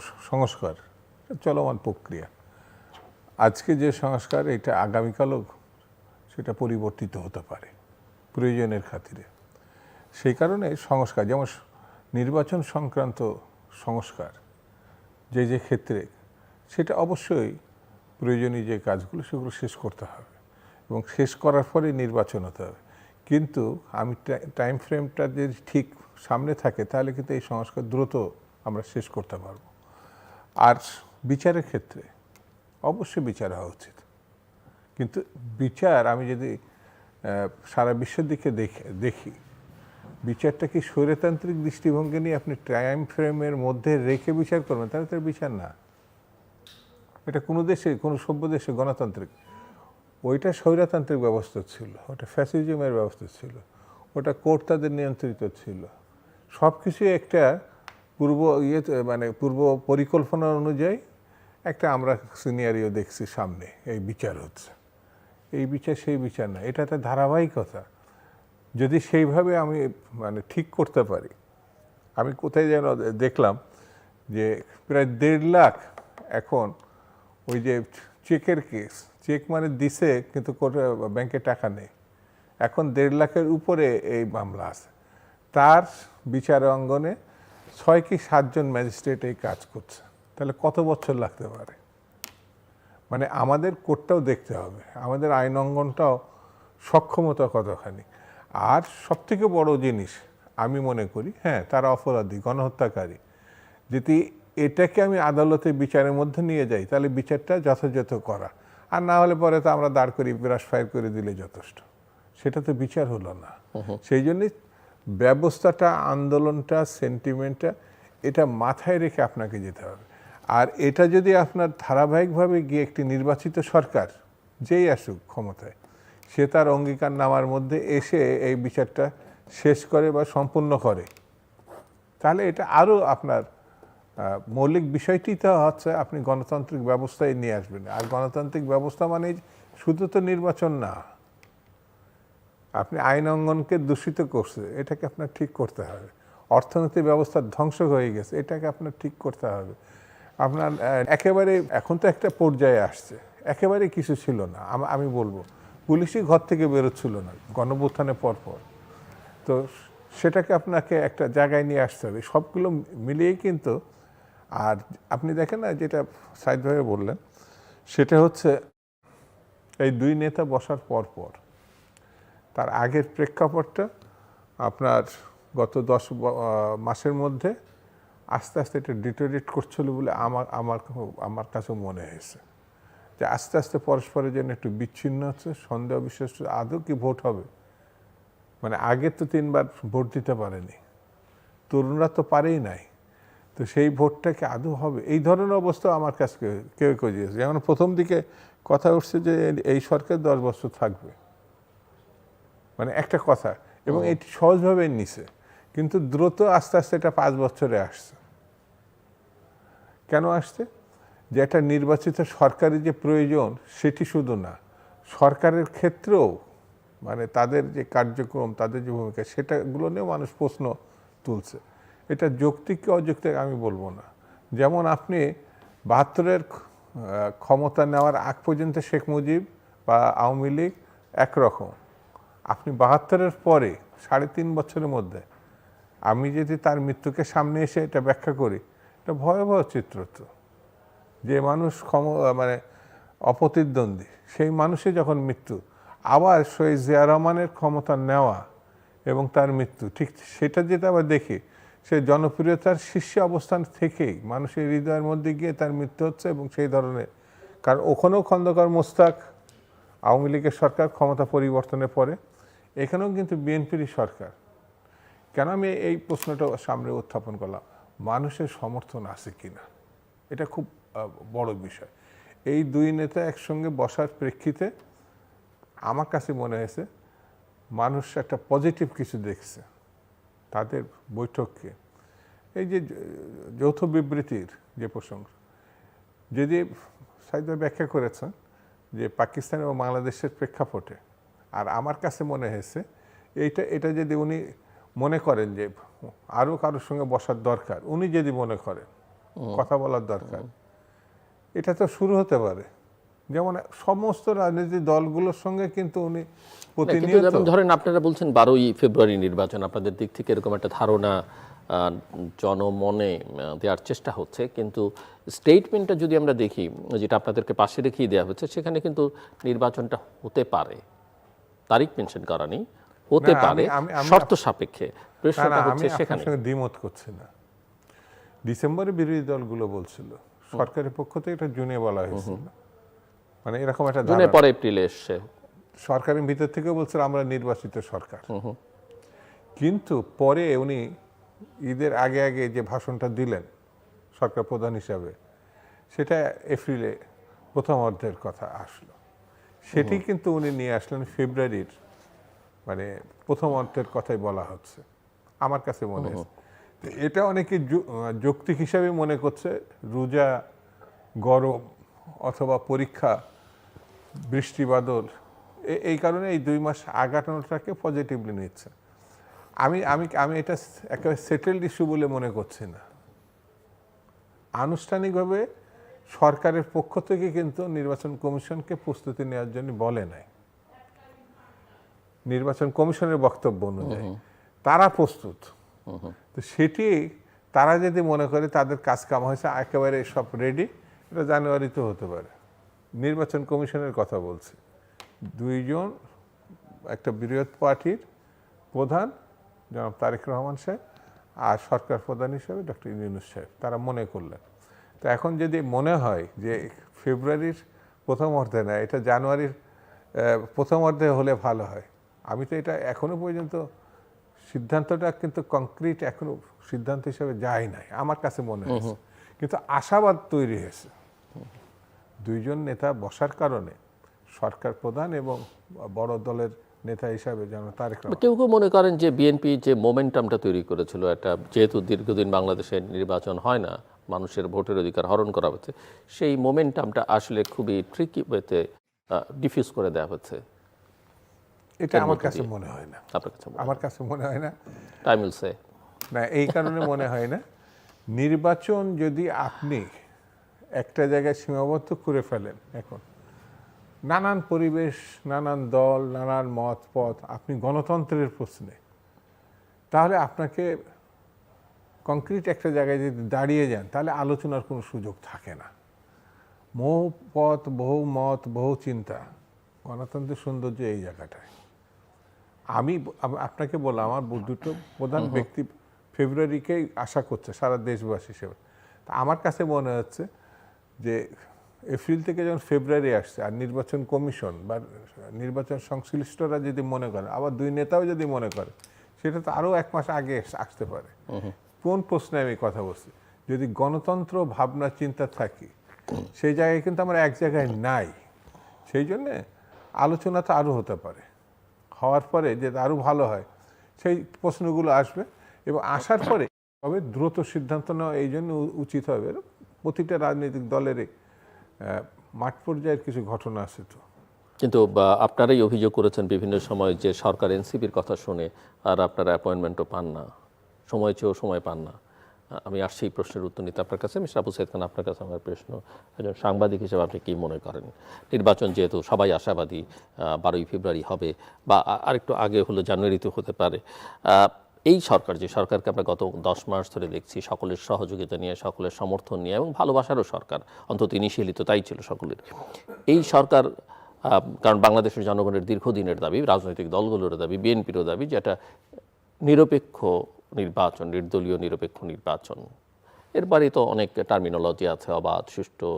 সংস্কার চলমান প্রক্রিয়া। আজকে যে সংস্কার, এটা আগামীকালও সেটা পরিবর্তিত হতে পারে, প্রয়োজনের খাতিরে। সেই কারণে সংস্কার, যেমন নির্বাচন সংক্রান্ত সংস্কার, যে যে ক্ষেত্রে, সেটা অবশ্যই প্রয়োজনীয় যে কাজগুলো, সেগুলো শেষ করতে হবে এবং শেষ করার পরে নির্বাচন হতে হবে। কিন্তু আমি টাইম ফ্রেমটা যদি ঠিক সামনে থাকে, তাহলে কিন্তু এই সংস্কার দ্রুত আমরা শেষ করতে পারব। আর বিচারের ক্ষেত্রে অবশ্যই বিচার হওয়া উচিত। কিন্তু বিচার আমি যদি সারা বিশ্বের দিকে দেখে, দেখি, বিচারটা কি স্বৈরতান্ত্রিক দৃষ্টিভঙ্গি নিয়ে আপনি টাইম ফ্রেমের মধ্যে রেখে বিচার করবেন, তাহলে তার বিচার না। এটা কোনো দেশে, কোনো সভ্য দেশে গণতান্ত্রিক, ওইটা স্বৈরতান্ত্রিক ব্যবস্থা ছিল, ওটা ফ্যাসিজমের ব্যবস্থা ছিল, ওটা কোর্ট তাদের নিয়ন্ত্রিত ছিল। সব কিছুই একটা পূর্ব ইয়ে মানে পূর্ব পরিকল্পনা অনুযায়ী একটা আমরা সিনিয়রিও দেখছি সামনে, এই বিচার হচ্ছে। এই বিচার, সেই বিচার না এটা একটা ধারাবাহিকতা। যদি সেইভাবে আমি মানে ঠিক করতে পারি, আমি কোথায় যেন দেখলাম যে প্রায় দেড় লাখ এখন ওই যে চেকের কেস, চেক মানে দিছে কিন্তু ব্যাংকে টাকা নেই। এখন দেড় লাখের উপরে এই মামলা আছে। তার বিচার অঙ্গনে ছয় কি সাতজন ম্যাজিস্ট্রেট এই কাজ করছে। তাহলে কত বছর লাগতে পারে? মানে আমাদের কোর্টটাও দেখতে হবে। আমাদের আইন অঙ্গনটাও সক্ষমতা কতখানি। আর সবথেকে বড় জিনিস আমি মনে করি হ্যাঁ তারা অপরাধী গণহত্যাকারী। যদি এটাকে আমি আদালতে বিচারের মধ্যে নিয়ে যাই তাহলে বিচারটা যথাযথ করা। আর না হলে পরে তো আমরা দাঁড় করি ব্রাশ ফায়ার করে দিলে যথেষ্ট। সেটা তো বিচার হলো না। সেই জন্যই ব্যবস্থাটা, আন্দোলনটা সেন্টিমেন্টটা এটা মাথায় রেখে আপনাকে যেতে হবে। আর এটা যদি আপনার ধারাবাহিকভাবে গিয়ে একটি নির্বাচিত সরকার, যেই আসুক ক্ষমতায়, সে তার অঙ্গীকার নামার মধ্যে এসে এই বিচারটা শেষ করে বা সম্পূর্ণ করে, তাহলে এটা আরও আপনার মৌলিক বিষয়টি তো হচ্ছে আপনি গণতান্ত্রিক ব্যবস্থায় নিয়ে আসবেন। আর গণতান্ত্রিক ব্যবস্থা মানে শুধু তো নির্বাচন না। আপনি আইন অঙ্গনকে দূষিত করছে, এটাকে আপনার ঠিক করতে হবে। অর্থনৈতিক ব্যবস্থা ধ্বংস হয়ে গেছে, এটাকে আপনার ঠিক করতে হবে। আপনার একেবারে এখন তো একটা পর্যায়ে আসছে, একেবারে কিছু ছিল না, আমি বলব, পুলিশই ঘর থেকে বেরোচ্ছিল না, গণভ্যুত্থানের পরপর। তো সেটাকে আপনাকে একটা জায়গায় নিয়ে আসতে হবে, সবগুলো মিলিয়েই কিন্তু, আর আপনি দেখেন না যেটা সাইদ ভাই বললেন, সেটা হচ্ছে এই দুই নেতা বসার পর পর তার আগের প্রেক্ষাপটটা আপনার গত দশ মাসের মধ্যে আস্তে আস্তে এটা ডিটোরেট করছিল বলে আমার আমার আমার কাছেও মনে হয়েছে। যে আস্তে আস্তে পরস্পরের জন্য একটু বিচ্ছিন্ন হচ্ছে, সন্দেহ বিশ্বাস আদৌ কি ভোট হবে? মানে আগে তো তিনবার ভোট দিতে পারেনি। তরুণরা তো পারেই নাই। তো সেই ভোটটাকে আদৌ হবে? এই ধরনের অবস্থা আমার কাছে কেউ- কেউ যেমন প্রথম দিকে কথা উঠছে যে এই সরকার দশ বছর থাকবে। মানে একটা কথা এবং এটি সহজভাবে নিছে কিন্তু দ্রুত আস্তে আস্তে এটা পাঁচ বছরে আসছে। কেন আসছে? যে একটা নির্বাচিত সরকারি যে প্রয়োজন সেটি শুধু না সরকারের ক্ষেত্রেও মানে তাদের যে কার্যক্রম তাদের যে ভূমিকা সেটাগুলো নিয়েও মানুষ প্রশ্ন তুলছে। এটা যৌক্তিক কি অযৌক্তিক আমি বলব না। যেমন আপনি বাহাত্তরের ক্ষমতা নেওয়ার আগ পর্যন্ত শেখ মুজিব বা আওয়ামী লীগ একরকম। আপনি বাহাত্তরের পরে, সাড়ে তিন বছরের মধ্যে, আমি যদি তার মৃত্যুকে সামনে এসে এটা ব্যাখ্যা করি, এটা ভয়াবহ চিত্র তো যে মানুষ ক্ষম মানে অপ্রতিদ্বন্দ্বী, সেই মানুষের যখন মৃত্যু, আবার শহীদ জিয়া রহমানের ক্ষমতা নেওয়া এবং তার মৃত্যু, ঠিক সেটা যেটা আবার দেখি, সে জনপ্রিয়তার শীর্ষে অবস্থান থেকেই মানুষের হৃদয়ের মধ্যে গিয়ে তার মৃত্যু হচ্ছে এবং সেই ধরনের, কারণ ওখানেও খন্দকার মোস্তাক আওয়ামী লীগের সরকার ক্ষমতা পরিবর্তনের পরে এখানেও কিন্তু বিএনপিরই সরকার। কেন আমি এই প্রশ্নটা সামনে উত্থাপন করলাম? মানুষের সমর্থন আছে কিনা? এটা খুব বড় বিষয়। এই দুই নেতা একসঙ্গে বসার প্রেক্ষিতে আমার কাছে মনে হয়েছে, মানুষ একটা পজিটিভ কিছু দেখছে তাদের বৈঠককে। এই যে যৌথ বিবৃতির যে প্রসঙ্গ, যদি সাইদ ভাই ব্যাখ্যা করেছেন যে পাকিস্তান এবং বাংলাদেশের প্রেক্ষাপটে আর আমার কাছে মনে হয়েছে এইটা এটা যদি উনি মনে করেন যে আরও কারোর সঙ্গে বসার দরকার উনি যদি মনে করেন কথা বলার দরকার এটা তো শুরু হতে পারে। যেমন সমস্ত রাজনৈতিক দলগুলোর সঙ্গে কিন্তু উনি প্রতিনিয়ত ধরেন আপনারা বলছেন বারোই ফেব্রুয়ারি নির্বাচন আপনাদের দিক থেকে এরকম একটা ধারণা জনমনে দেওয়ার চেষ্টা হচ্ছে কিন্তু স্টেটমেন্টটা যদি আমরা দেখি যেটা আপনাদেরকে পাশে রেখেই দেওয়া হচ্ছে সেখানে কিন্তু নির্বাচনটা হতে পারে। তারিখ মেনশন করা নেই হতে পারে শর্ত সাপেক্ষে। প্রশ্নটা আমি হচ্ছে সেখানে দ্বিমত করছি না। ডিসেম্বরে বিরোধী দলগুলো বলছিল সরকারের পক্ষ থেকে এটা জুনে বলা হয়েছিল। মানে এরকম একটা জুনে পরে এপ্রিলে এসছে। সরকারের ভিতর থেকে বলছিল আমরা নির্বাচিত সরকার। কিন্তু পরে উনি ঈদের আগে আগে যে ভাষণটা দিলেন সরকার প্রধান হিসাবে সেটা এপ্রিলে প্রথম অর্ধের কথা আসলো। সেটি কিন্তু উনি নিয়ে আসলেন ফেব্রুয়ারির মানে প্রথম অর্ধের কথাই বলা হচ্ছে। আমার কাছে মনে হচ্ছে। তো এটা অনেকে যৌক্তিক হিসাবে মনে করছে রোজা গরম অথবা পরীক্ষা বৃষ্টি বাদল এই কারণে এই দুই মাস আগাটানোটাকে পজিটিভলি নিচ্ছে। আমি আমি আমি এটা একেবারে সেটেলড ইস্যু বলে মনে করছি না। আনুষ্ঠানিকভাবে সরকারের পক্ষ থেকে কিন্তু নির্বাচন কমিশনকে প্রস্তুতি নেওয়ার জন্য বলে নাই। নির্বাচন কমিশনের বক্তব্য অনুযায়ী। তারা প্রস্তুত। তো সেটি তারা যদি মনে করে তাদের কাজ কাম হয়েছে একেবারে সব রেডি এটা জানুয়ারিতে হতে পারে। নির্বাচন কমিশনের কথা বলছি। দুইজন একটা বৃহৎ পার্টির প্রধান জনাব তারেক রহমান সাহেব আর সরকার প্রধান হিসেবে ডক্টর ইউনুস সাহেব। তারা মনে করলেন। তো এখন যদি মনে হয় যে ফেব্রুয়ারির প্রথম অর্ধে না এটা জানুয়ারির প্রথম অর্ধে হলে ভালো হয়। আমি তো এটা এখনও পর্যন্ত সিদ্ধান্তটা কিন্তু কংক্রিট এখনও সিদ্ধান্ত হিসেবে যায় নাই আমার কাছে মনে হয়েছে। কিন্তু আশাবাদ তৈরি হয়েছে। দুইজন নেতা বসার কারণে সরকার প্রধান এবং বড় দলের নেতা হিসাবে যেন তারেক কেউ কেউ মনে করেন যে বিএনপি যে মোমেন্টামটা তৈরি করেছিল একটা যেহেতু দীর্ঘদিন বাংলাদেশে নির্বাচন হয় না মানুষের ভোটের অধিকার হরণ করা হচ্ছে সেই মোমেন্টামটা আসলে খুবই ট্রিকি ওয়েতে ডিফিউজ করে দেওয়া হচ্ছে। এটা আমার কাছে মনে হয় না। আপনার কাছে আমার কাছে মনে হয় না। টাইম উইল সে না এই কারণে মনে হয় না। নির্বাচন যদি আপনি একটা জায়গায় সীমাবদ্ধ করে ফেলেন এখন নানান পরিবেশ নানান দল নানান মত পথ আপনি গণতন্ত্রের প্রশ্নে তাহলে আপনাকে কংক্রিট একটা জায়গায় যদি দাঁড়িয়ে যান তাহলে আলোচনার কোনো সুযোগ থাকে না। বহু পথ বহু মত বহু চিন্তা। গণতন্ত্রের সৌন্দর্য এই জায়গাটায়। আমি আপনাকে বললাম আমার দুটো প্রধান ব্যক্তি ফেব্রুয়ারিকেই আশা করছে সারা দেশবাসী হিসেবে। তা আমার কাছে মনে হচ্ছে যে এপ্রিল থেকে যখন ফেব্রুয়ারি আসছে আর নির্বাচন কমিশন বা নির্বাচন সংশ্লিষ্টরা যদি মনে করে আবার দুই নেতাও যদি মনে করে সেটা তো আরও এক মাস আগে আসতে পারে। কোন প্রশ্নে আমি কথা বলছি? যদি গণতন্ত্র, ভাবনা, চিন্তা থাকি, সেই জায়গায় কিন্তু আমরা এক জায়গায় নাই। সেই জন্যে আলোচনা তো আরও হতে পারে। হওয়ার পরে যে আরও ভালো হয়, সেই প্রশ্নগুলো আসবে এবং আসার পরে তবে দ্রুত সিদ্ধান্ত নেওয়া এই জন্য উচিত হবে। প্রতিটা রাজনৈতিক দলেরই মাঠ পর্যায়ের কিছু ঘটনা আছে তো। কিন্তু আপনারাই অভিযোগ করেছেন বিভিন্ন সময় যে সরকার এনসিপির কথা শুনে আর আপনারা অ্যাপয়েন্টমেন্টও পান না। সময় চেয়েও সময় পান না। আমি আসছি এই প্রশ্নের উত্তর নিতে আপনার কাছে। মিস্টার আবু সাইদ খান, আপনার কাছে আমার প্রশ্ন। একজন সাংবাদিক হিসেবে আপনি কী মনে করেন? নির্বাচন যেহেতু সবাই আশাবাদী বারোই ফেব্রুয়ারি হবে বা আরেকটু আগে হলো জানুয়ারিতে হতে পারে। এই সরকার, যে সরকারকে আমরা গত দশ মাস ধরে দেখছি, সকলের সহযোগিতা নিয়ে, সকলের সমর্থন নিয়ে এবং ভালোবাসারও সরকার, অন্তত ইনিশিয়ালি তো তাই ছিল সকলের। এই সরকার কারণ বাংলাদেশের জনগণের দীর্ঘদিনের দাবি, রাজনৈতিক দলগুলোর দাবি, বিএনপিরও দাবি যে একটা নিরপেক্ষ নির্বাচন, নির্দলীয় নিরপেক্ষ নির্বাচন। এরপরে তো অনেক টার্মিনোলজি আছে, অবাধ, সুষ্ঠু,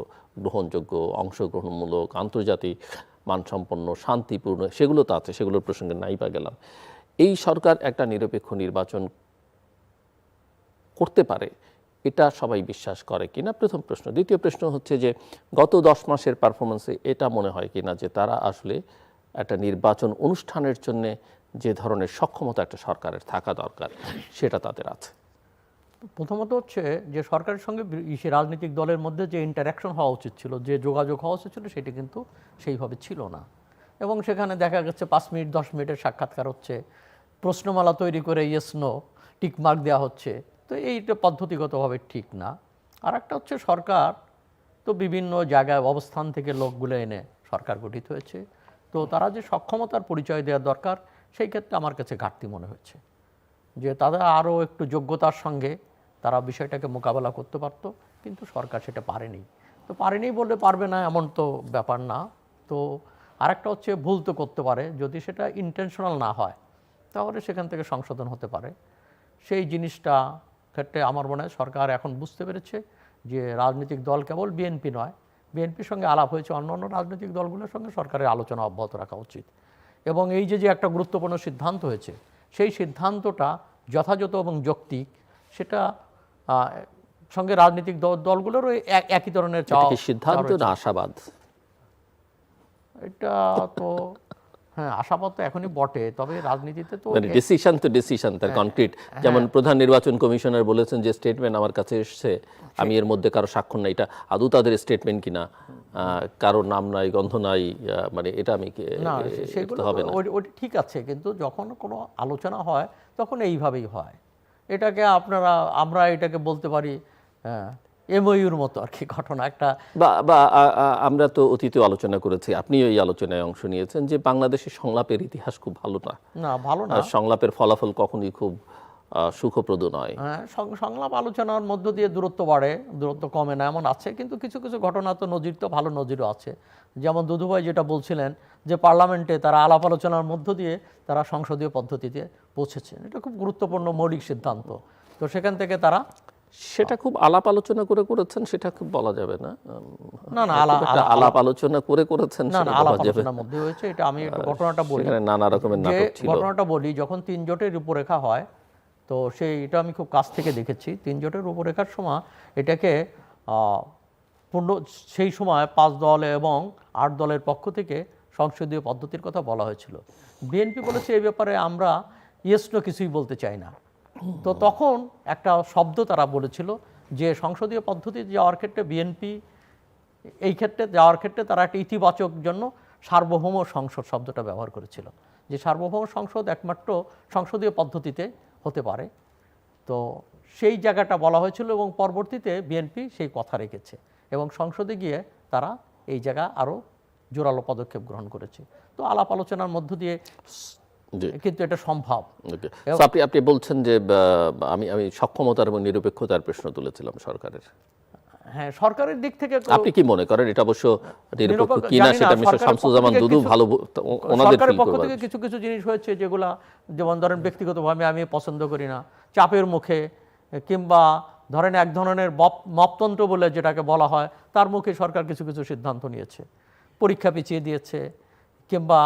গ্রহণযোগ্য, অংশগ্রহণমূলক, আন্তর্জাতিক, মানসম্পন্ন, শান্তিপূর্ণ, সেগুলো তো আছে, সেগুলোর প্রসঙ্গে নাই বা গেলাম। এই সরকার একটা নিরপেক্ষ নির্বাচন করতে পারে, এটা সবাই বিশ্বাস করে কিনা? প্রথম প্রশ্ন। দ্বিতীয় প্রশ্ন হচ্ছে যে, গত দশ মাসের পারফরমেন্সে এটা মনে হয় কিনা যে তারা আসলে একটা নির্বাচন অনুষ্ঠানের জন্য যে ধরনের সক্ষমতা একটা সরকারের থাকা দরকার, সেটা তাদের আছে। প্রথমত হচ্ছে যে সরকারের সঙ্গে ইসে রাজনৈতিক দলের মধ্যে যে ইন্টারাকশন হওয়া উচিত ছিল, যে যোগাযোগ হওয়া উচিত ছিল, সেটি কিন্তু সেইভাবে ছিল না। এবং সেখানে দেখা গেছে পাঁচ মিনিট, দশ মিনিটের সাক্ষাৎকার হচ্ছে, প্রশ্নমালা তৈরি করে ইয়েস নো টিকমার্ক দেওয়া হচ্ছে। তো এইটা পদ্ধতিগতভাবে ঠিক না। আর একটা হচ্ছে সরকার তো বিভিন্ন জায়গায় অবস্থান থেকে লোকগুলো এনে সরকার গঠিত হয়েছে। তো তারা যে সক্ষমতার পরিচয় দেওয়া দরকার সেই ক্ষেত্রে আমার কাছে ঘাটতি মনে হচ্ছে। যে তারা আরও একটু যোগ্যতার সঙ্গে তারা বিষয়টাকে মোকাবেলা করতে পারতো, কিন্তু সরকার সেটা পারেনি। তো পারেনি বললে পারবে না, এমন তো ব্যাপার না। তো আরেকটা হচ্ছে ভুল তো করতে পারে, যদি সেটা ইন্টেনশনাল না হয়, তাহলে সেখান থেকে সংশোধন হতে পারে। সেই জিনিসটা ক্ষেত্রে আমার মনে হয় সরকার এখন বুঝতে পেরেছে যে রাজনৈতিক দল কেবল বিএনপি নয়, বিএনপির সঙ্গে আলাপ হয়েছে অন্য অন্য রাজনৈতিক দলগুলোর সঙ্গে সরকারের আলোচনা অব্যাহত রাখা উচিত। এবং এই যে যে একটা গুরুত্বপূর্ণ সিদ্ধান্ত হয়েছে সেই সিদ্ধান্তটা যথাযথ এবং যৌক্তিক সেটা সঙ্গে রাজনৈতিক দল দলগুলোরও এক- একই ধরনের চাওয়া সিদ্ধান্ত না আশাবাদ? এটা তো হ্যাঁ আশাবাদ তো এখনই বটে তবে রাজনীতিতে তো মানে ডিসিশন তো ডিসিশন তার কনক্রিট যেমন প্রধান নির্বাচন কমিশনার বলেছেন যে স্টেটমেন্ট আমার কাছে এসছে আমি এর মধ্যে কারও স্বাক্ষর নাই এটা আদৌ তাদের স্টেটমেন্ট কিনা? কারও নাম নাই গন্ধ নাই মানে এটা আমি হবে না। ঠিক আছে কিন্তু যখন কোনো আলোচনা হয় তখন এইভাবেই হয়। এটাকে আপনারা আমরা এটাকে বলতে পারি এমওইউর মতো আর কি ঘটনা একটা বা আমরা তো অতীতে আলোচনা করেছি আপনিও এই আলোচনায় অংশ নিয়েছেন যে বাংলাদেশের সংলাপের ইতিহাস খুব ভালো না। না ভালো না। সংলাপের ফলাফল কখনোই খুব সুখপ্রদ নয়। হ্যাঁ সংলাপ আলোচনার মধ্য দিয়ে দূরত্ব বাড়ে দূরত্ব কমে না এমন আছে কিন্তু কিছু কিছু ঘটনা তো নজির তো ভালো নজিরও আছে। যেমন দুধুভাই যেটা বলছিলেন যে পার্লামেন্টে তারা আলাপ আলোচনার মধ্য দিয়ে তারা সংসদীয় পদ্ধতিতে পৌঁছেছে এটা খুব গুরুত্বপূর্ণ মৌলিক সিদ্ধান্ত। তো সেখান থেকে তারা সেটা খুব আলাপ আলোচনা করে করেছেন সেটা খুব বলা যাবে না। না না আলা- আলাপ আলোচনা করে করেছেন না না আলাপ আলোচনার মধ্যে হয়েছে এটা আমি একটু ঘটনাটা বলি। নানা রকমের নাটক ছিল। ঘটনাটা বলি যখন তিন জোটের রূপরেখা হয় তো সেই এটা আমি খুব কাছ থেকে দেখেছি। তিন জোটের রূপরেখার সময় এটাকে আহ, পূর্ণ সেই সময় পাঁচ দল এবং আট দলের পক্ষ থেকে সংসদীয় পদ্ধতির কথা বলা হয়েছিল। বিএনপি বলেছে এই ব্যাপারে আমরা ইয়েস নো কিছুই বলতে চাই না। তো তখন একটা শব্দ তারা বলেছিল যে সংসদীয় পদ্ধতি যাওয়ার ক্ষেত্রে বিএনপি এই ক্ষেত্রে যাওয়ার ক্ষেত্রে তারা একটা ইতিবাচক জন্য সার্বভৌম সংসদ শব্দটা ব্যবহার করেছিল। যে সার্বভৌম সংসদ একমাত্র সংসদীয় পদ্ধতিতে হতে পারে। তো সেই জায়গাটা বলা হয়েছিল এবং পরবর্তীতে বিএনপি সেই কথা রেখেছে এবং সংসদে গিয়ে তারা এই জায়গা আরও জোরালো পদক্ষেপ গ্রহণ করেছে। তো আলাপ আলোচনার মধ্য দিয়ে কিন্তু এটা সম্ভব। আপনি আপনি বলছেন যে আমি আমি সক্ষমতার এবং নিরপেক্ষতার প্রশ্ন তুলেছিলাম সরকারের। হ্যাঁ সরকারের দিক থেকে আপনি কি মনে করেন? এটা অবশ্য নিরপেক্ষ কিনা সেটা মিস্টার শামসুজ্জামান দুদু ভালো ওনাদের সরকারের পক্ষ থেকে কিছু কিছু জিনিস হয়েছে যেগুলা যেমন ধরেন ব্যক্তিগতভাবে আমি পছন্দ করি না। চাপের মুখে কিংবা ধরেন এক ধরনের মপ- মপতন্ত্র বলে যেটাকে বলা হয় তার মুখে সরকার কিছু কিছু সিদ্ধান্ত নিয়েছে। পরীক্ষা পিছিয়ে দিয়েছে কিংবা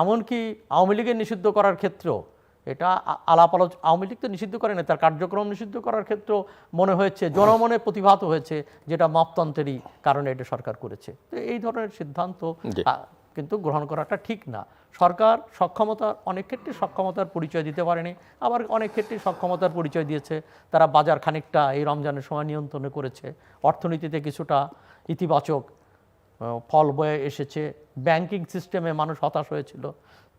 এমনকি আওয়ামী লীগের নিষিদ্ধ করার ক্ষেত্রেও এটা আলাপ আলোচ আওয়ামী লীগ তো নিষিদ্ধ করে না তার কার্যক্রম নিষিদ্ধ করার ক্ষেত্রেও মনে হয়েছে জনমনে প্রতিভাত হয়েছে যেটা মাপতন্ত্রেরই কারণে এটা সরকার করেছে। তো এই ধরনের সিদ্ধান্ত। কিন্তু গ্রহণ করাটা ঠিক না। সরকার সক্ষমতা অনেক ক্ষেত্রে সক্ষমতার পরিচয় দিতে পারেনি আবার অনেক ক্ষেত্রে সক্ষমতার পরিচয় দিয়েছে। তারা বাজার খানিকটা এই রমজানের সময় নিয়ন্ত্রণে করেছে। অর্থনীতিতে কিছুটা ইতিবাচক ফল বয়ে এসেছে ব্যাংকিং সিস্টেমে মানুষ হতাশ হয়েছিল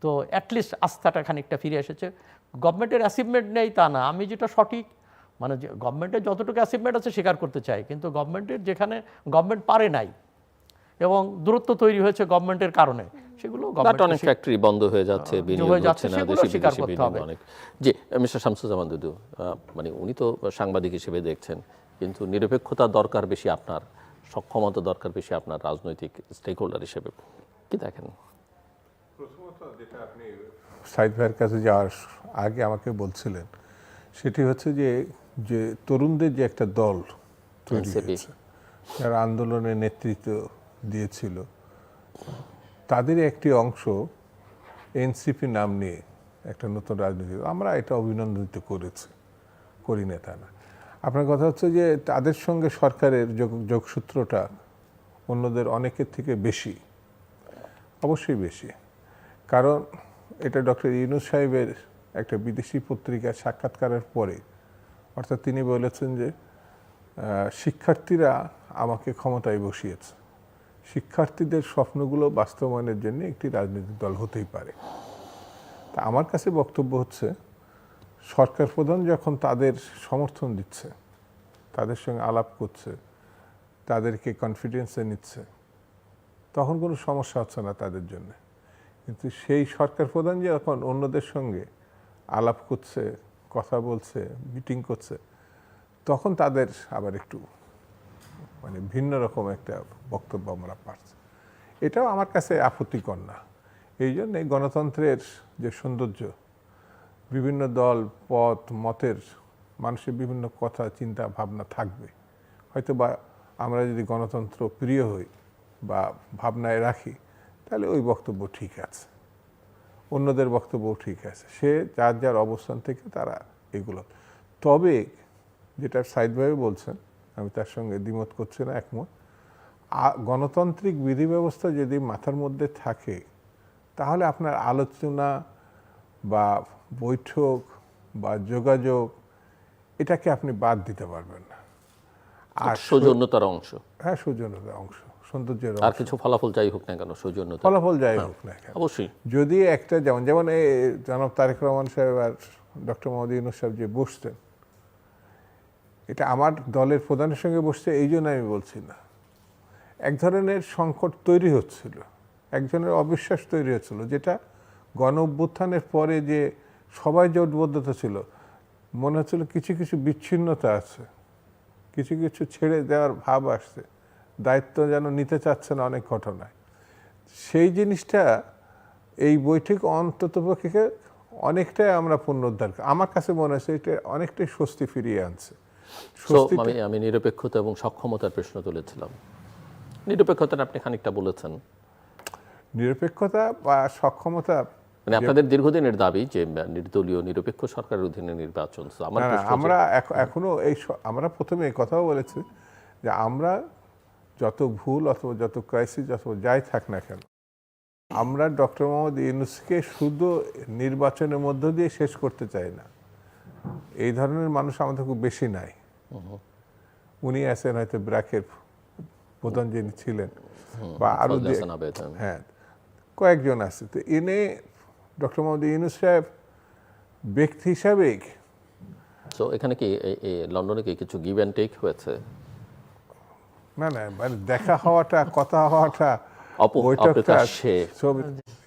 তো অ্যাটলিস্ট আস্থাটা খানিকটা ফিরে এসেছে। গভর্নমেন্টের অ্যাচিভমেন্ট নেই তা না আমি যেটা সঠিক মানে যে গভর্নমেন্টের যতটুকু অ্যাচিভমেন্ট আছে স্বীকার করতে চাই কিন্তু গভর্নমেন্টের যেখানে গভর্নমেন্ট পারে নাই এবং দূরত্ব তৈরি হয়েছে গভর্নমেন্টের কারণে সেগুলো অনেক ফ্যাক্টরি বন্ধ হয়ে যাচ্ছে বিনিয়োগ হচ্ছে না দেশি বিদেশি বিনিয়োগ অনেক। জি মিস্টার শামসুজ্জামান দুদু মানে উনি তো সাংবাদিক হিসেবে দেখছেন কিন্তু নিরপেক্ষতা দরকার বেশি আপনার সক্ষমতা দরকার বেশি আপনার রাজনৈতিক স্টেক হোল্ডার হিসেবে। কি দেখেন? প্রথমত যেটা আপনি সাইদ ভাইয়ের কাছে যাওয়ার আগে আমাকে বলছিলেন সেটি হচ্ছে যে যে তরুণদের যে একটা দল তৈরি হয়েছে যারা আন্দোলনে নেতৃত্ব দিয়েছিল তাদের একটি অংশ এনসিপি নাম নিয়ে একটা নতুন রাজনীতি আমরা এটা অভিনন্দিত করেছি করি না তা না। আপনার কথা হচ্ছে যে তাদের সঙ্গে সরকারের যোগ- যোগসূত্রটা অন্যদের অনেকের থেকে বেশি, অবশ্যই বেশি। কারণ এটা ডক্টর ইউনুস সাহেবের একটা বিদেশি পত্রিকার সাক্ষাৎকারের পরে, অর্থাৎ তিনি বলেছেন যে শিক্ষার্থীরা আমাকে ক্ষমতায় বসিয়েছে। শিক্ষার্থীদের স্বপ্নগুলো বাস্তবায়নের জন্য একটি রাজনৈতিক দল হতেই পারে। তা আমার কাছে বক্তব্য হচ্ছে সরকার প্রধান যখন তাদের সমর্থন দিচ্ছে, তাদের সঙ্গে আলাপ করছে, তাদেরকে কনফিডেন্সে নিচ্ছে, তখন কোনো সমস্যা হচ্ছে না তাদের জন্য। কিন্তু সেই সরকার প্রধান যে এখন অন্যদের সঙ্গে আলাপ করছে, কথা বলছে মিটিং করছে, তখন তাদের আবার একটু মানে ভিন্ন রকম একটা বক্তব্য আমরা পাচ্ছি। এটাও আমার কাছে আপত্তিকর না। এই জন্যে গণতন্ত্রের যে সৌন্দর্য বিভিন্ন দল, পথ, মতের মানুষের বিভিন্ন কথা, চিন্তা, ভাবনা থাকবে। হয়তো বা আমরা যদি গণতন্ত্র প্রিয় হই বা ভাবনায় রাখি, তাহলে ওই বক্তব্য ঠিক আছে। অন্যদের বক্তব্যও ঠিক আছে। সে যার যার অবস্থান থেকে তারা এগুলো। তবে যেটা সাইদভাবে বলছেন, আমি তার সঙ্গে দ্বিমত করছি না, একমত গণতান্ত্রিক বিধি ব্যবস্থা যদি মাথার মধ্যে থাকে, তাহলে আপনার আলোচনা বা বৈঠক বা যোগাযোগ এটাকে আপনি বাদ দিতে পারবেন না। আর সৌজন্যতার অংশ। হ্যাঁ সৌজন্যতার অংশ সৌন্দর্যের আর কিছু ফলাফল যাই হোক না কেন সৌজন্যতা। ফলাফল যাই হোক না কেন। অবশ্যই। যদি একটা যেমন যেমন এই জনাব তারেক রহমান সাহেব আর ডক্টর মোহাম্মদ ইউনুস সাহেব যে বসতেন এটা আমার দলের প্রধানের সঙ্গে বসছে এই জন্য আমি বলছি না। এক ধরনের সংকট তৈরি হচ্ছিল একজনের অবিশ্বাস তৈরি হচ্ছিল যেটা গণ অভ্যুত্থানের পরে যে সবাই জোটবদ্ধতা ছিল মনে হচ্ছিল কিছু কিছু বিচ্ছিন্নতা আছে কিছু কিছু ছেড়ে দেওয়ার ভাব আসছে দায়িত্ব যেন নিতে চাচ্ছে না অনেক ঘটনায়। সেই জিনিসটা এই বৈঠক অন্ততপক্ষে অনেকটাই আমরা পুনরুদ্ধার। আমার কাছে মনে হচ্ছে এটা অনেকটাই স্বস্তি ফিরিয়ে আনছে। আমি আমি নিরপেক্ষতা এবং সক্ষমতার প্রশ্ন তুলেছিলাম। নিরপেক্ষতার আপনি খানিকটা বলেছেন। নিরপেক্ষতা বা সক্ষমতা মানে আপনাদের দীর্ঘদিনের দাবি যে নির্দলীয় নিরপেক্ষ সরকারের অধীনে নির্বাচন আমার এখনও এই আমরা প্রথমে এই কথাও বলেছি যে আমরা যত ভুল অথবা যত ক্রাইসিস অথবা যাই থাক না কেন আমরা ডক্টর মোহাম্মদ ইউনুসকে শুধু নির্বাচনের মধ্য দিয়ে শেষ করতে চাই না। এই ধরনের মানুষ আমাদের খুব বেশি নাই। উনি আছেন হয়তো ব্র্যাকের প্রধান যিনি ছিলেন বা আরও হ্যাঁ। হ্যাঁ কয়েকজন আছে। তো এনে ডক্টর মোহাম্মদ ইউনুস সাহেব ব্যক্তি হিসাবে So, এখানে কি লন্ডনে কি কিছু গিভ অ্যান্ড টেক হয়েছে? না না মানে দেখা হওয়াটা কথা হওয়াটা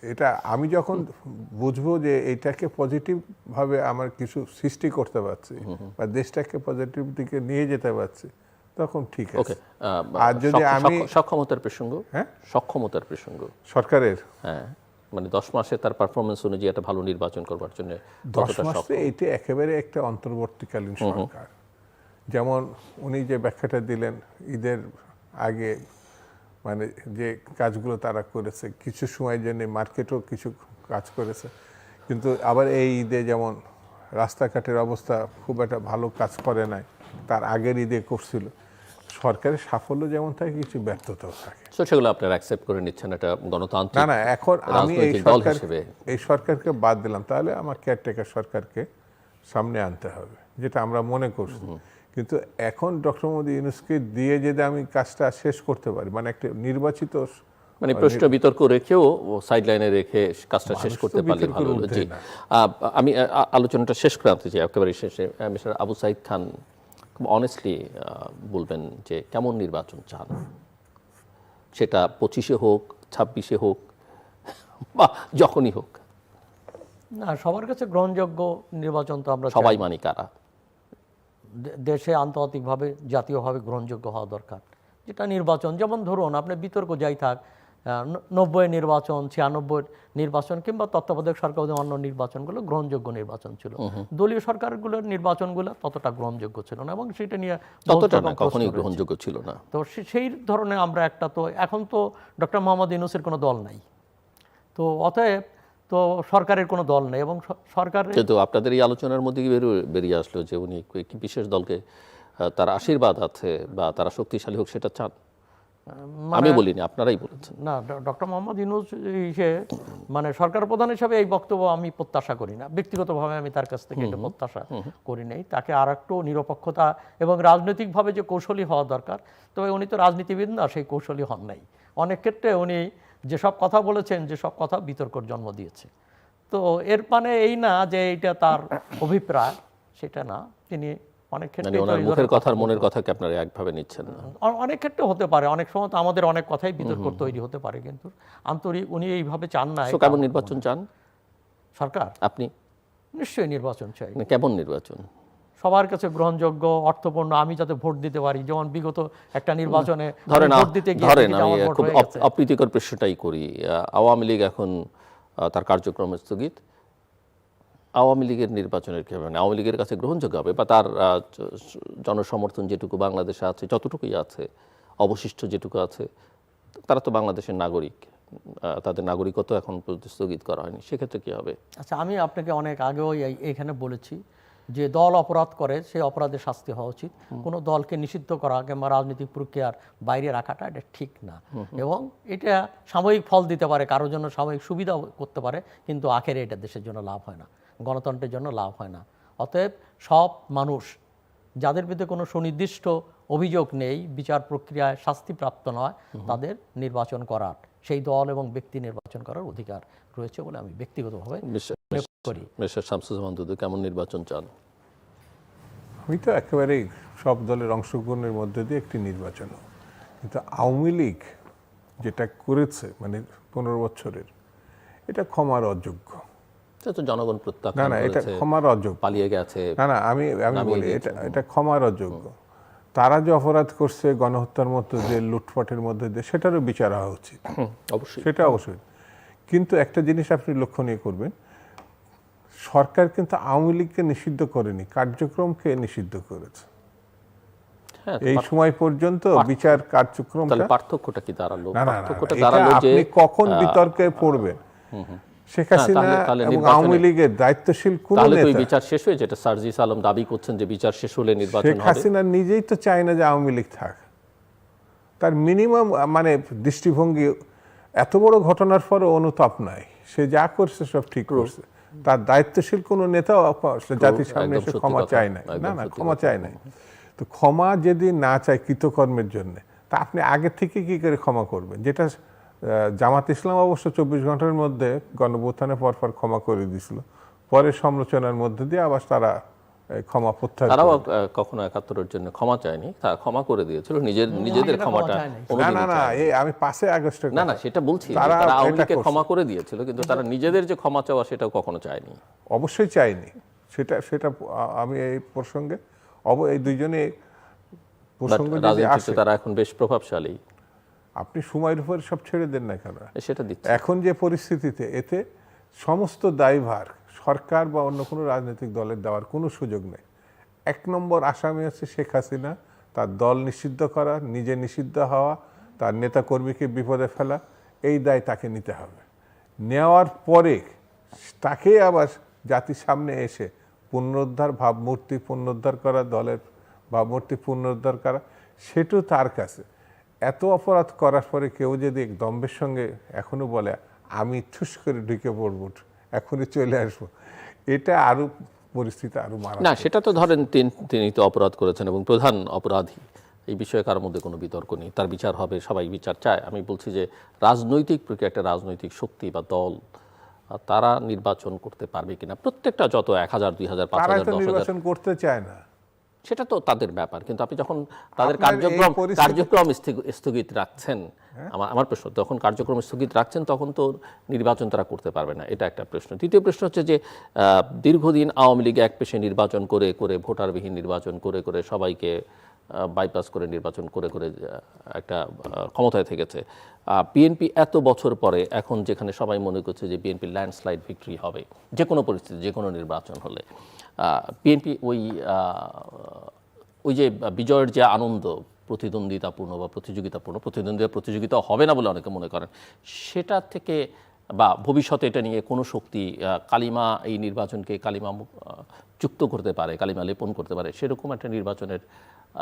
এটা আমি যখন বুঝব যে এটাকে পজিটিভ ভাবে আমার কিছু সৃষ্টি করতে পারছি বা দেশটাকে পজিটিভ দিকে নিয়ে যেতে পারছি তখন ঠিক আছে। আর যদি আমি- সক্ষমতার প্রসঙ্গ? হ্যাঁ? সক্ষমতার প্রসঙ্গ। সরকারের? হ্যাঁ। মানে দশ মাসে তার পারফরমেন্স অনুযায়ী একটা ভালো নির্বাচন করবার জন্য দশ মাসে এইটা একেবারে একটা অন্তর্বর্তীকালীন সরকার। যেমন উনি যে ব্যাখ্যাটা দিলেন ঈদের আগে মানে যে কাজগুলো তারা করেছে কিছু সময়ের জন্য মার্কেটও কিছু কাজ করেছে। কিন্তু আবার এই ঈদে যেমন রাস্তাঘাটের অবস্থা খুব একটা ভালো কাজ করে নাই তার আগের ঈদে করছিল। সরকারের সাফল্য যেমন থাকে কিছু ব্যর্থতাও থাকে। So, সেগুলো আপনারা অ্যাকসেপ্ট করে নিচ্ছেন এটা গণতান্ত্রিক না না এখন আমি এই সরকার এই সরকারকে বাদ দিলাম। তাহলে আমার কেয়ারটেকার সরকারকে সামনে আনতে হবে যেটা আমরা মনে করছি। কিন্তু এখন ডক্টর মোদী ইউনুসকে দিয়ে যদি আমি কাজটা শেষ করতে পারি মানে একটা নির্বাচিত মানে প্রশ্ন বিতর্ক রেখেও সাইড লাইনে রেখে কাজটা শেষ করতে পারলে ভালো হলো জি। আমি আলোচনাটা শেষ করে আনতে চাই একেবারে শেষে। মিস্টার আবু সাইদ খান খুব অনেস্টলি বলবেন যে কেমন নির্বাচন চান? সেটা পঁচিশে হোক ছাব্বিশে হোক বা যখনই হোক। না সবার কাছে গ্রহণযোগ্য নির্বাচন তো আমরা সবাই মানি কারা? দেশে আন্তর্জাতিকভাবে জাতীয়ভাবে গ্রহণযোগ্য হওয়া দরকার। যেটা নির্বাচন যেমন ধরুন আপনি বিতর্ক যাই থাক নব্বই নির্বাচন ছিয়ানব্বই নির্বাচন কিংবা তত্ত্বাবধায়ক সরকার অন্য নির্বাচনগুলো গ্রহণযোগ্য নির্বাচন ছিল। দলীয় সরকারগুলোর নির্বাচনগুলো ততটা গ্রহণযোগ্য ছিল না এবং সেটা নিয়ে ততটা কখনোই গ্রহণযোগ্য ছিল না। তো সেই ধরনের আমরা একটা তো এখন তো ডক্টর মোহাম্মদ ইউনুসের কোনো দল নাই। তো অতএব তো সরকারের কোনো দল নেই এবং সরকার কিন্তু আপনাদের এই আলোচনার মধ্যে বেরিয়ে আসলো যে উনি একটি বিশেষ দলকে তার আশীর্বাদ আছে বা তারা শক্তিশালী হোক সেটা চান। আমি বলিনি আপনারাই বলেছেন। না ডক্টর মোহাম্মদ ইউনুস সে মানে সরকার প্রধান হিসাবে এই বক্তব্য আমি প্রত্যাশা করি না। ব্যক্তিগতভাবে আমি তার কাছ থেকে এটা প্রত্যাশা করি নাই। তাকে আর একটু নিরপেক্ষতা এবং রাজনৈতিকভাবে যে কৌশলী হওয়া দরকার তবে উনি তো রাজনীতিবিদ না সেই কৌশলী হন নাই। অনেক ক্ষেত্রে উনি যেসব কথা বলেছেন যেসব কথা বিতর্কর জন্ম দিয়েছে। তো এর মানে এই না যে এইটা তার অভিপ্রায় সেটা না। তিনি অনেক মানে ক্ষেত্রে মুখের কথা মনের কথাকে আপনারা একভাবে নিচ্ছেন না। অনেক ক্ষেত্রে হতে পারে অনেক সময় তো আমাদের অনেক কথাই বিতর্ক তৈরি হতে পারে কিন্তু আন্তরিক উনি এইভাবে চান না কেমন নির্বাচন চান? সরকার? আপনি? নিশ্চয়ই নির্বাচন চাই। মানে কেমন নির্বাচন? সবার কাছে গ্রহণযোগ্য অর্থপূর্ণ আমি যাতে ভোট দিতে পারি যেমন বিগত একটা নির্বাচনে ভোট দিতে গিয়ে ধরেন আমি খুব। অপ্রীতিকর প্রশ্নটাই করি। আওয়ামী লীগ এখন তার কার্যক্রম স্থগিত। আওয়ামী লীগের নির্বাচনের কি হবে মানে আওয়ামী লীগের কাছে গ্রহণযোগ্য হবে বা তার জনসমর্থন যেটুকু বাংলাদেশে আছে যতটুকুই আছে অবশিষ্ট যেটুকু আছে তারা তো বাংলাদেশের নাগরিক তাদের নাগরিকত্ব এখন স্থগিত করা হয়নি। সেক্ষেত্রে কি হবে? আচ্ছা আমি আপনাকে অনেক আগেও এইখানে বলেছি যে দল অপরাধ করে সেই অপরাধের শাস্তি হওয়া উচিত। কোনো দলকে নিষিদ্ধ করা কিংবা রাজনৈতিক প্রক্রিয়ার বাইরে রাখাটা এটা ঠিক না। এবং এটা সাময়িক ফল দিতে পারে কারোর জন্য সাময়িক সুবিধা করতে পারে কিন্তু আখেরে এটা দেশের জন্য লাভ হয় না। গণতন্ত্রের জন্য লাভ হয় না। অতএব সব মানুষ যাদের বিরুদ্ধে কোনো সুনির্দিষ্ট অভিযোগ নেই বিচার প্রক্রিয়ায় শাস্তিপ্রাপ্ত নয় তাদের নির্বাচন করার সেই দল এবং ব্যক্তি নির্বাচন করার অধিকার রয়েছে বলে আমি ব্যক্তিগতভাবে করি। মিস্টার শামসুজ্জামান দুদু কেমন নির্বাচন চান? আমি তো একেবারেই সব দলের অংশগ্রহণের মধ্যে দিয়ে একটি নির্বাচন কিন্তু আওয়ামী লীগ যেটা করেছে মানে পনেরো বছরের এটা ক্ষমার অযোগ্য। তো জনগণ প্রত্যাখ্যান না এটা ক্ষমার অযোগ্য পালিয়ে গেছে না না আমি আমি বলি এটা এটা ক্ষমার অযোগ্য তারা যে অপরাধ করছে গণহত্যার দিয়ে লুটপাটের মধ্যে দিয়ে সেটারও বিচার হওয়া উচিত। অবশ্যই। সেটা অবশ্যই। কিন্তু একটা জিনিস আপনি লক্ষণীয় করবেন সরকার কিন্তু আওয়ামী লীগকে নিষিদ্ধ করেনি কার্যক্রমকে নিষিদ্ধ করেছে। হ্যাঁ এই সময় পর্যন্ত বিচার কার্যক্রমটা তাহলে পার্থক্যটা কি দাঁড়াল? না না না, পার্থক্যটা দাঁড়াল যে আপনি কখন বিতর্কে পড়বেন? শেখ হাসিনা তাহলে- তাহলে এবং আওয়ামী লীগের দায়িত্বশীল কোন তাহলে তো বিচার শেষ হয়ে যেটা সার্জিস আলম দাবি করছেন যে বিচার শেষ হলে নির্বাচন শেখ হাসিনা নিজেই তো চায় না যে আওয়ামী লীগ থাক। তার মিনিমাম মানে দৃষ্টিভঙ্গি এত বড় ঘটনার পরও অনুতাপ নাই। সে যা করছে সব ঠিক করছে। তার দায়িত্বশীল কোনো নেতাও জাতির সামনে এসে ক্ষমা চায় নাই। না না ক্ষমা চায় নাই। তো ক্ষমা যদি না চায় কৃতকর্মের জন্য তা আপনি আগে থেকে কি করে ক্ষমা করবেন? যেটা জামাত ইসলাম অবশ্য চব্বিশ ঘণ্টার মধ্যে গণভ্যুত্থানের পর পর ক্ষমা করে দিছিল পরে সমালোচনার মধ্যে দিয়ে আবার তারা ক্ষমা প্রত্যাহার তারাও কখনো একাত্তরের জন্য ক্ষমা চায়নি তারা ক্ষমা করে দিয়েছিল। নিজের নিজেদের ক্ষমাটা না না না এই আমি পাঁচে আগস্টের না না সেটা বলছি তারা তারা আওয়ামী এটা লীগকে করছে। ক্ষমা করে দিয়েছিল কিন্তু তারা নিজেদের যে ক্ষমা চাওয়া সেটাও কখনো চায়নি। অবশ্যই চাইনি সেটা সেটা আমি এই প্রসঙ্গে অব এই দুইজনে প্রসঙ্গ তারা এখন বেশ প্রভাবশালী। আপনি সময়ের উপরে সব ছেড়ে দেন না কেন? সেটা দিচ্ছে। এখন যে পরিস্থিতিতে এতে সমস্ত দায়ভার সরকার বা অন্য কোনো রাজনৈতিক দলের দেওয়ার কোনো সুযোগ নেই। এক নম্বর আসামি হচ্ছে শেখ হাসিনা। তার দল নিষিদ্ধ করা নিজে নিষিদ্ধ হওয়া তার নেতাকর্মীকে বিপদে ফেলা এই দায় তাকে নিতে হবে। নেওয়ার পরে তাকে আবার জাতির সামনে এসে পুনরুদ্ধার ভাবমূর্তি পুনরুদ্ধার করা দলের ভাবমূর্তি পুনরুদ্ধার করা সেটাও তার কাছে। এত অপরাধ করার পরে কেউ যদি দম্ভের সঙ্গে এখনও বলে আমি ঠুস করে ঢুকে পড়ব এখনই চলে আসব এটা আরও পরিস্থিতি আরও মারা না সেটা তো ধরেন তিন- তিনি তো অপরাধ করেছেন এবং প্রধান অপরাধী। এই বিষয়ে কারোর মধ্যে কোনো বিতর্ক নেই। তার বিচার হবে সবাই বিচার চায়। আমি বলছি যে রাজনৈতিক প্রক্রিয়া একটা রাজনৈতিক শক্তি বা দল তারা নির্বাচন করতে পারবে কিনা? প্রত্যেকটা যত এক হাজার দুই হাজার পাঁচ হাজার দশ হাজার নির্বাচন করতে চায় না। সেটা তো তাদের ব্যাপার। কিন্তু আপনি যখন তাদের কার্যক্রম কার্যক্রম স্থগিত রাখছেন আমার আমার প্রশ্ন যখন কার্যক্রম স্থগিত রাখছেন তখন তো নির্বাচন তারা করতে পারবে না। এটা একটা প্রশ্ন। দ্বিতীয় প্রশ্ন হচ্ছে যে দীর্ঘদিন আওয়ামী লীগ এক পেশে নির্বাচন করে করে ভোটারবিহীন নির্বাচন করে করে সবাইকে বাইপাস করে নির্বাচন করে করে একটা ক্ষমতায় থেকেছে। বিএনপি এত বছর পরে এখন যেখানে সবাই মনে করছে যে বিএনপি ল্যান্ডস্লাইড ভিক্টরি হবে যে কোনো পরিস্থিতি যে কোনো নির্বাচন হলে। বিএনপি ওই ওই যে বিজয়ের যে আনন্দ প্রতিদ্বন্দ্বিতাপূর্ণ বা প্রতিযোগিতাপূর্ণ প্রতিদ্বন্দ্বিতা প্রতিযোগিতা হবে না বলে অনেকে মনে করেন সেটা থেকে বা ভবিষ্যতে এটা নিয়ে কোনো শক্তি কালিমা এই নির্বাচনকে কালিমা যুক্ত করতে পারে কালিমা লেপন করতে পারে সেরকম একটা নির্বাচনের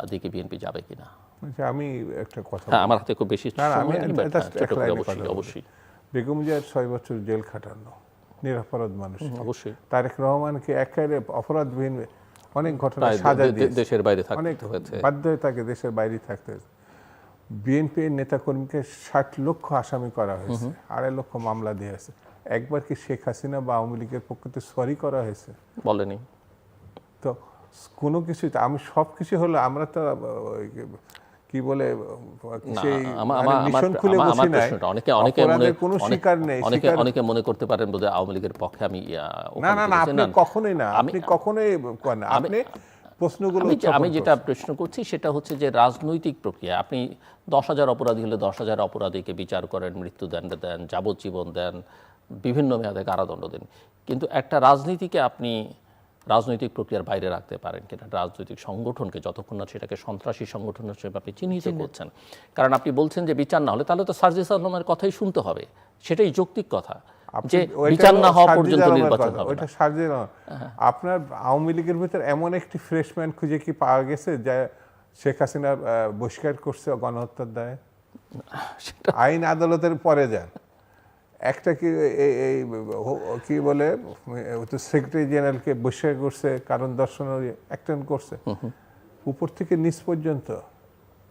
দিকে বিএনপি যাবে কিনা? আচ্ছা, আমি একটা কথা হ্যাঁ আমার হাতে খুব বেশি হ্যাঁ, অবশ্যই অবশ্যই। বেগম জিয়ার ছয় বছর জেল খাটানো নিরাপরাধ মানুষ। অবশ্যই। তারেক রহমানকে একেবারে অপরাধবিহীন অনেক ঘটনা সাজা দেশের বাইরে অনেক বাধ্য হয়ে তাকে দেশের বাইরে থাকতে হয়েছে। বিএনপি নেতাকর্মীকে ষাট লক্ষ আসামি করা হয়েছে আড়াই লক্ষ মামলা দিয়ে আছে একবার কি শেখ হাসিনা বা আওয়ামী লীগের পক্ষ থেকে সরি করা হয়েছে? বলেনি। তো কোনো কিছুতে আমি সব কিছু হলো আমরা তো কি বলে সেই আমা- আমা- মিশন খুলে আমা- নাই। অনেকে অনেকে মনে কোনো শিকার নেই অনেকে অনেকে মনে করতে পারেন বোধহয় আওয়ামী লীগের পক্ষে আমি না না না আপনি কখনোই না আপনি কখনোই আপনি প্রশ্নগুলো আমি যেটা প্রশ্ন করছি সেটা হচ্ছে যে রাজনৈতিক প্রক্রিয়া। আপনি দশ হাজার অপরাধী হলে দশ হাজার অপরাধীকে বিচার করেন মৃত্যুদণ্ড দেন যাবজ্জীবন দেন বিভিন্ন মেয়াদে কারাদণ্ড দেন। কিন্তু একটা রাজনীতিকে আপনি রাজনৈতিক প্রক্রিয়ার বাইরে রাখতে পারেন কিনা রাজনৈতিক সংগঠনকে যতক্ষণ না সেটাকে সন্ত্রাসী সংগঠন হিসেবে আপনি চিহ্নিত করছেন। কারণ আপনি বলছেন যে বিচার না হলে তাহলে তো সার্জিস আলমের কথাই শুনতে হবে। সেটাই যৌক্তিক কথা যে বিচার না হওয়া পর্যন্ত নির্বাচন হবে ওইটা না। সার্জিস আপনার আওয়ামী লীগের ভিতরে এমন একটি ফ্রেশম্যান খুঁজে কি পাওয়া গেছে যা শেখ হাসিনা বহিষ্কার করছে গণহত্যার দায়ে? আইন আদালতের পরে যান। একটা কি এই কি বলে সেক্রেটারি জেনারেলকে বহিষ্কার করছে কারণ দর্শনের অ্যাক্টেন্ড করছে। উপর থেকে নিচ পর্যন্ত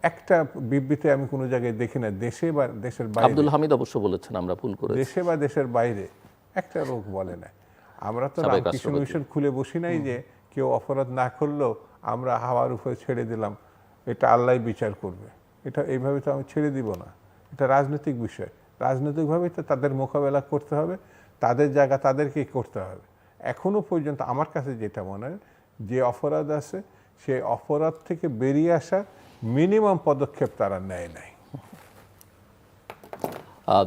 একটা বিবৃতি আমি কোনো জায়গায় দেখি না দেশে বা দেশের বাইরে। আব্দুল হামিদ অবশ্য বলেছেন আমরা ভুল করে দেশে বা দেশের বাইরে একটা লোক বলে না। আমরা তো রামকৃষ্ণ মিশন খুলে বসি নাই যে কেউ অপরাধ না করলেও আমরা হাওয়ার উপরে ছেড়ে দিলাম এটা আল্লাহ বিচার করবে। এটা এইভাবে তো আমি ছেড়ে দিব না। এটা রাজনৈতিক বিষয়। রাজনৈতিকভাবে তো তাদের মোকাবেলা করতে হবে, তাদের জায়গা তাদেরকেই করতে হবে। এখনও পর্যন্ত আমার কাছে যেটা মনে হয়, যে অপরাধ আছে, সেই অপরাধ থেকে বেরিয়ে আসা মিনিমাম পদক্ষেপ তারা নেয় নাই।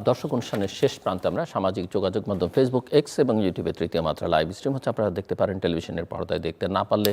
দর্শক অনুষ্ঠানের শেষ প্রান্তে আমরা সামাজিক যোগাযোগ মাধ্যম ফেসবুক এক্স এবং ইউটিউবে তৃতীয় মাত্রা লাইভ স্ট্রিম হচ্ছে। আপনারা দেখতে পারেন টেলিভিশনের পর্দায় দেখতে না পারলে